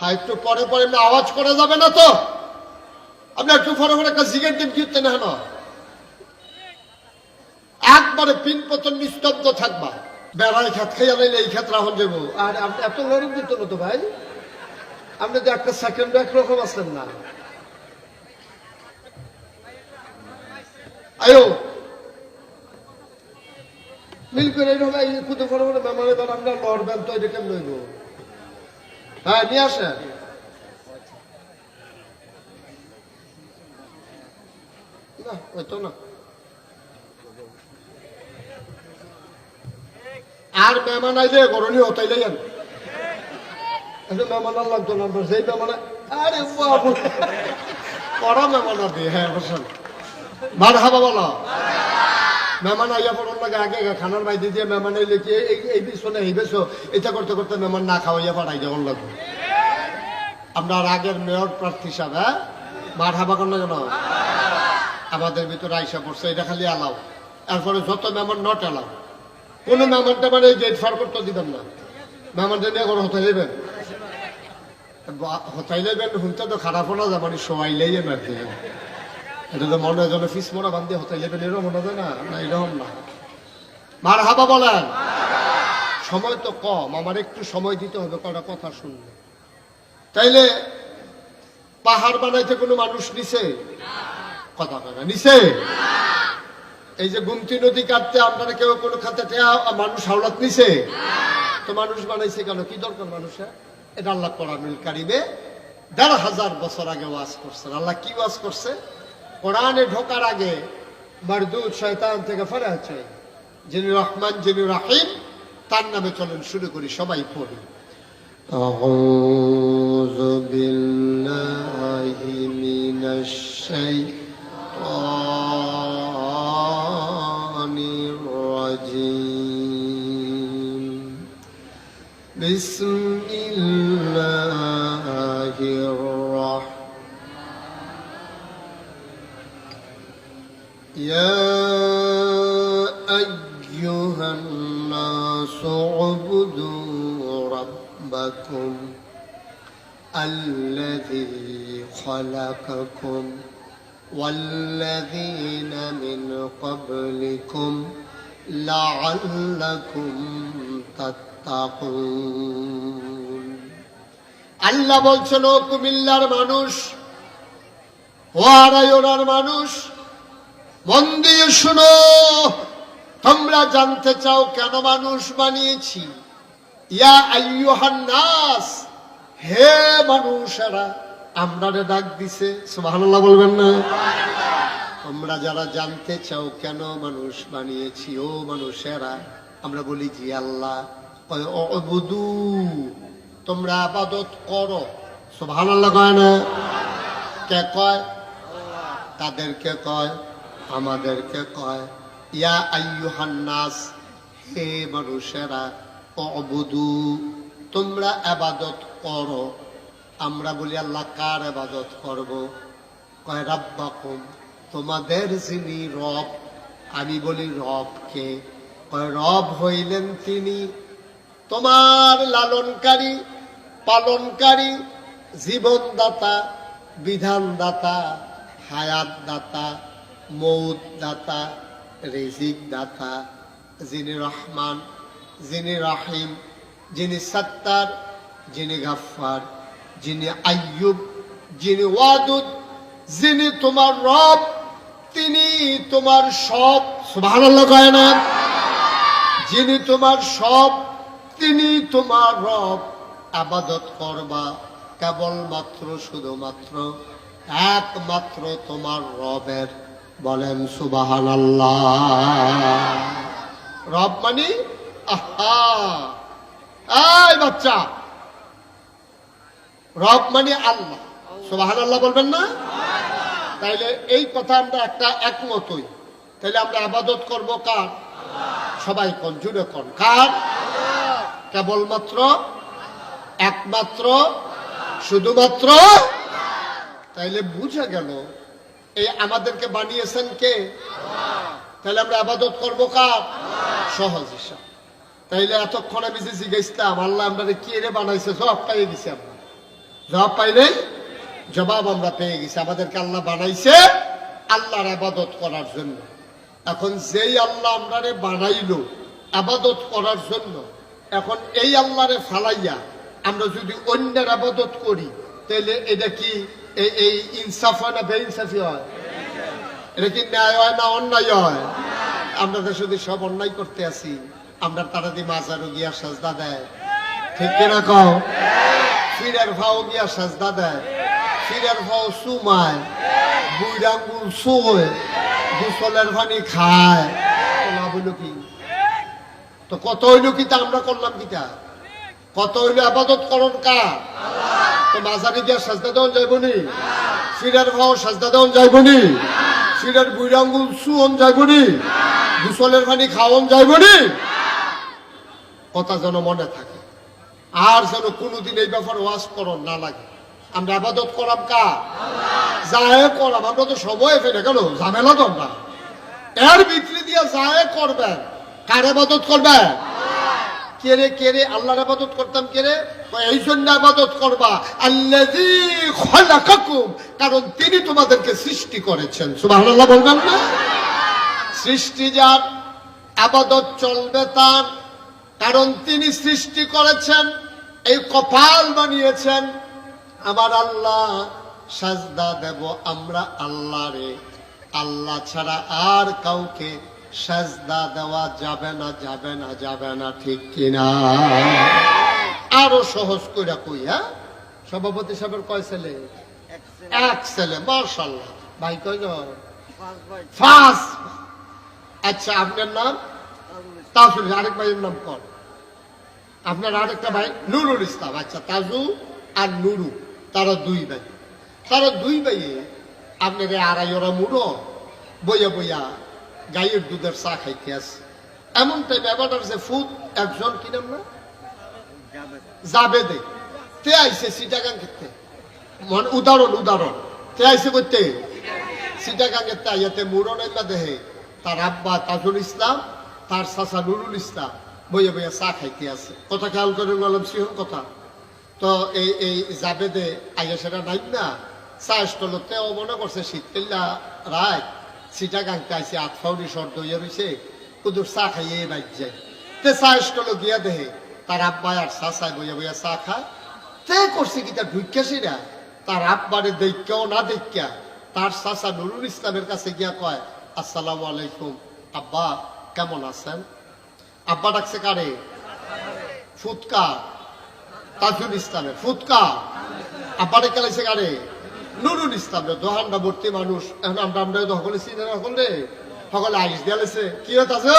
আহা একটু পরে পরে এমনি আওয়াজ করা যাবে না তো? আপনি একটু পরে পরে একটা সিগারেট ডিম কিনতে না একবারে পিন পতন নিস্তব্ধ থাকবা। বেড়াই খাত খাইয়া নাইলে এই ক্ষেত্রে রাহন দেব। আর আপনি এত গরম দিত না তো ভাই? আপনি তো একটা সেকেন্ড একরকম আসলেন না। আয়ো। মিল করে এরকম ফটো ফটো মেমোরি আমরা লড়বেন তো এটা কেমন হইব? হ্যাঁ নিয়ে আসেন। না ওই তো না। আর মেহমান আইলে গরণী হতাইলে যান। এটা মেহমান আর লাগতো না সেই মেহমান আরে বাবু কড়া মেহমান আদি হ্যাঁ বসেন। মার হাবা বলো। মেহমান আইয়া পড়ার লাগে আগে খানার বাইরে দিয়ে মেহমান আইলে কি এই বিছনে এই এটা করতে করতে মেহমান না খাওয়াইয়া পাঠাই যাওয়ার লাগবে আপনার আগের মেয়র প্রার্থী সাহেব হ্যাঁ? মার হাবা কর না কেন? আমাদের ভিতরে আইসা পড়ছে, এটা খালি আলাও এরপরে যত মেহমান নট এলাও। কোনো মেহমানটা মানে গেট ফার করতে দিবেন না। মেহমানটা নিয়ে কোনো হতে যাবেন হতাই যাবেন শুনতে তো খারাপ না যায় মানে শোয়াইলেই না এটা তো মনে হয় ফিস মোড়া যাবেন এরকম মনে হয় না না, এরকম না। মার হাবা বলেন। সময় তো কম, আমার একটু সময় দিতে হবে কটা কথা তাইলে পাহাড় বানাইতে কোনো মানুষ নিছে? কথা নিছে? এই যে গুমতি নদী কাটতে আপনারা কেউ কোনো খাতে মানুষ হাওলাত নিছে? তো মানুষ বানাইছে কেন? কি দরকার মানুষের এটা আল্লাহ কোরআনুল কারিমে দেড় হাজার বছর আগে ওয়াজ করছেন। আল্লাহ কি ওয়াজ করছে? কোরআনে ঢোকার আগে মারদুদ শয়তান থেকে ফেরা চাই যিনি রহমান যিনি রাহিম তার নামে চলেন শুরু করি সবাই পড়ি أعوذ بالله من الشيطان الرجيم بسم يا أيها الناس اعبدوا ربكم الذي خلقكم والذين من قبلكم لعلكم تتقون আল্লাহ বলছেন ও কুমিল্লার মানুষ ও আড়াইওনার মানুষ মন দিয়ে শুনো, তোমরা জানতে চাও কেন মানুষ বানিয়েছি? ইয়া হে মানুষেরা আমরা ডাক দিছে, সুবহানাল্লাহ বলবেন না? তোমরা যারা জানতে চাও কেন মানুষ বানিয়েছি, ও মানুষেরা, আমরা বলি জি আল্লাহ তোমরা আবাদত করো। সুবহানাল্লাহ কয় না? কে কয়? তাদেরকে কয় আমাদেরকে কয়, ইয়া আইয়ুহান নাস হে মানুষেরা অবুদু তোমরা আবাদত করো। আমরা বলি, আল্লাহ কার আবাদত করব? কয়, রাব্বাকুম, তোমাদের যিনি রব, আমি বলি, রবকে। কয়, রব হইলেন তিনি তোমার লালনকারী, পালনকারী, জীবনদাতা, বিধানদাতা হায়াত দাতা মৌত দাতা রিজিক দাতা যিনি রহমান, যিনি রাহিম, যিনি সত্তার, যিনি গাফফার, যিনি আইয়ুব, যিনি ওয়াদুদ, যিনি তোমার রব, তিনি তোমার সব। সুবহানাল্লাহ কয় না? যিনি তোমার সব, তিনি তোমার রব। আবাদত করবা কেবলমাত্র, শুধুমাত্র, একমাত্র তোমার রবের। বলেন সুবাহান রব মানি আহা। এই বাচ্চা। রব মানে আল্লাহ। সুবাহান আল্লাহ বলবেন না? তাইলে এই কথা আমরা একটা একমতই। তাইলে আমরা আবাদত করব কার? সবাই কন জুড়ে কন? কার? কেবলমাত্র? একমাত্র? শুধুমাত্র? তাইলে বুঝে গেল এই আমাদেরকে বানিয়েছেন কে? তাহলে আমরা আবাদত করব কার? সহজ হিসাব। তাইলে এতক্ষণ আমি যে জিজ্ঞাসলাম, আল্লাহ আমরা কি রে বানাইছে? জবাব পাইয়ে দিছি আমরা। জবাব পাই নাই জবাব আমরা পেয়ে গেছি। আমাদেরকে আল্লাহ বানাইছে আল্লাহর আবাদত করার জন্য। এখন যেই আল্লাহ আমরারে বানাইলো আবাদত করার জন্য, এখন এই আল্লাহরে ফালাইয়া আমরা যদি অন্যের আবাদত করি তাহলে এটা কি? এই ইনসাফ হয় না হয়? এটা কি ন্যায় হয় না অন্যায় হয়? আমরা তো শুধু সব অন্যায় করতে আছি, আমরা তারা দিয়ে গিয়া সাজদা দেয়। ঠিক কিনা কও? ফিরের ভাও গিয়া সাজদা দেয়। ফিরের ভাও সুমায় বুইরাঙ্গুল সোয় খায়। লাভ হইল কি? তো কত হইল কি তা আমরা করলাম কিটা? কত হইল আবাদত করণ কা তো মাঝারি দিয়া সাজদা দেওয়া যাইব নি ফিরের ভাও সাজদা দেওয়া যাইব নি ফিরের বুইরাঙ্গুল সুয়ন যাইব নি গুসলের পানি খাওয়ন যাইব নি কথা যেন মনে থাকে। আর যেন কোনোদিন এই ব্যাপার ওয়াজ করন না লাগে। আমরা আবাদত করাম কা যায় করাম। আমরা তো সময় ফেলে কেন ঝামেলা তো আমরা। এর ভিতরে দিয়ে যায় করবেন। কার আবাদত করবেন? কেরে কেরে আল্লাহর আবাদত করতাম কেরে এই জন্য আবাদত করবা। খলাকাকুম। কারণ তিনি তোমাদেরকে সৃষ্টি করেছেন। সুবহানাল্লাহ বলবেন না? সৃষ্টি যার, আবাদত চলবে তার। কারণ তিনি সৃষ্টি করেছেন, এই কপাল বানিয়েছেন। আমার আল্লাহ, সাজদা দেব আমরা আল্লাহরে। আল্লাহ ছাড়া আর কাউকে সাজদা দেওয়া যাবে না যাবে না যাবে না ঠিক কিনা? আরও সহজ কইরা কই হ্যাঁ? সভাপতি সাহেবের কয় ছেলে? এক ছেলে। মার্শাল্লাহ ভাই কয় আচ্ছা আপনার নাম? তাজুল আরেক ভাইয়ের নাম কর। আপনার আরেকটা ভাই নুরুল ইসলাম। আচ্ছা তাজু আর নুরু তারা দুই ভাই। তারা দুই ভাই আপনার আড়াই ওরা মুড়ো বইয়া বইয়া গাইয়ের দুধের চা খাইতে আছে। এমন টাইপ এবার যে ফুট একজন কি নাম না? যাবে দে তে আইসে সিটাগাং খেতে মানে উদাহরণ উদাহরণ। তে আইসে করতে সিটাগাঙ্গের তাইয়াতে মুড়ো নাইমা দেহে। তার আব্বা তাজুল ইসলাম, তার চাচা নুরুল ইসলাম বইয়া বইয়া চা খাইতে আছে। কথা খেয়াল করে গেলাম সিহন কথা। তো এই এই জাবেদে আইয়া সেটা নাই না। চা স্টলতে মনে করছে শীতকাল্লা রায় সিটা গাংতে আইসে আট ফাউরি শর্ট দইয়া রয়েছে কুদুর চা খাইয়ে বাইক যায়। তে চা স্টল গিয়া দেহে তার আব্বা আর চাচাই বইয়া বইয়া চা খায়। তে করছে কি তার ঢুকিয়াছি না তার আব্বারে দেখিয়াও না দেখিয়া তার চাচা নুরুল ইসলামের কাছে গিয়া কয়, আসসালামু আলাইকুম, আব্বা, কেমন আছেন? আব্বা ডাকছে কারে? ফুৎকা। তাজুল ইসলামের, ফুৎকা। আব্বা ডেকে কারে? নুরুল ইসলাম দোহানটা ভর্তি মানুষ, এখন আমরা আমরা সকলে চিনে সকলে। সকলে আইস দিয়ালেছে কি হত আছে